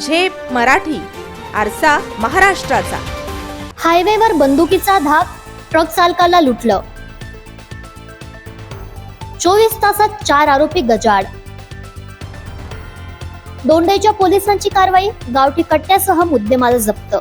झेप मराठी आरसा महाराष्ट्राचा. हायवेवर बंदुकीचा धाक ट्रक चालकाला लुटलं. चोवीस तासात चार आरोपी गजाड दोंडेच्या पोलिसांची कारवाई गावठी कट्ट्यासह मुद्देमाल जप्त.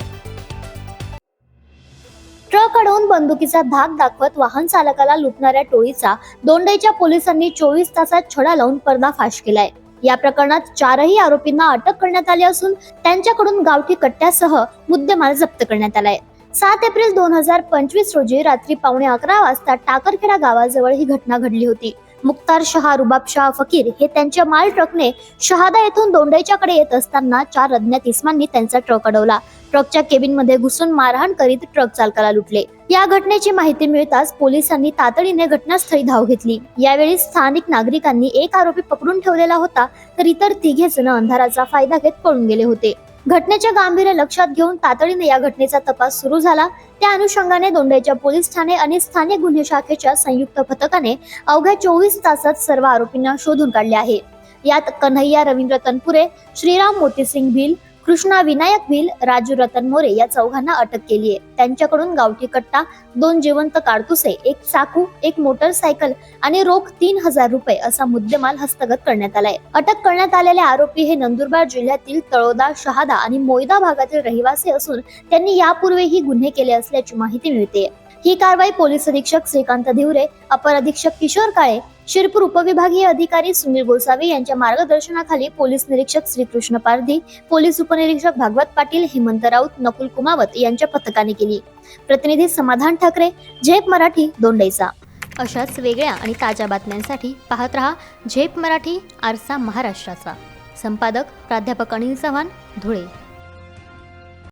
ट्रक अडवून बंदुकीचा धाक दाखवत वाहन चालकाला लुटणाऱ्या टोळीचा दोंडेच्या पोलिसांनी चोवीस तासात छडा लावून पर्दाफाश केलाय. या प्रकरणात चारही आरोपींना अटक करण्यात आली असून त्यांच्याकडून गावठी कट्ट्यासह मुद्देमाल जप्त करण्यात आलाय. सात एप्रिल दोन हजार पंचवीस रोजी रात्री पावणे अकरा वाजता टाकरखेडा गावाजवळ ही घटना घडली होती. मुक्तार शहा रुबाब शहा फकीर हे त्यांच्या माल ट्रकने शहादा येथून दोंडाईच्याकडे येत असताना चार अज्ञात इस्मांनी त्यांचा ट्रक अडवला. ट्रकच्या केबिनमध्ये घुसून मारहाण करीत ट्रक चालकाला लुटले. या घटनेची माहिती मिळताच पोलिसांनी तातडीने घटनास्थळी धाव घेतली. यावेळी स्थानिक नागरिकांनी एक आरोपी पकडून ठेवलेला होता तर इतर तिघे जण अंधाराचा फायदा घेत पळून गेले होते. घटनेच्या गांभीर्य लक्षात घेऊन तातडीने या घटनेचा तपास सुरू झाला. त्या अनुषंगाने दोंडाईच्या पोलीस ठाणे आणि स्थानिक गुन्हे शाखेच्या संयुक्त पथकाने अवघ्या चोवीस तासात सर्व आरोपींना शोधून काढले आहे. यात कन्हैया रवींद्र तनपुरे श्रीराम मोतीसिंग भिल कृष्णा विनायक भिल राजू रतन मोरे या चौघांना अटक केली आहे. त्यांच्याकडून गावठी कट्टा दोन जिवंत काडतुसे एक चाकू एक मोटरसायकल आणि रोख तीन हजार रुपये असा मुद्देमाल हस्तगत करण्यात आलाय. अटक करण्यात आलेले आरोपी हे नंदुरबार जिल्ह्यातील तळोदा शहादा आणि मोयदा भागातील रहिवासी असून त्यांनी यापूर्वीही गुन्हे केले असल्याची माहिती मिळते ही कारवाई पोलीस अधीक्षक श्रीकांत धिवरे अपर अधीक्षक किशोर काळे शिरपूर उपविभागीय अधिकारी सुनील गोसावी यांच्या मार्गदर्शनाखाली पोलीस निरीक्षक श्रीकृष्ण पारधी पोलीस उपनिरीक्षक भागवत पाटील हेमंत राऊत नकुल कुमावत यांच्या पथकाने केली. प्रतिनिधी समाधान ठाकरे झेप मराठी दोंडईचा अशाच वेगळ्या आणि ताज्या बातम्यांसाठी पाहत रहा झेप मराठी आरसा महाराष्ट्राचा. संपादक प्राध्यापक अनिल चव्हाण धुळे.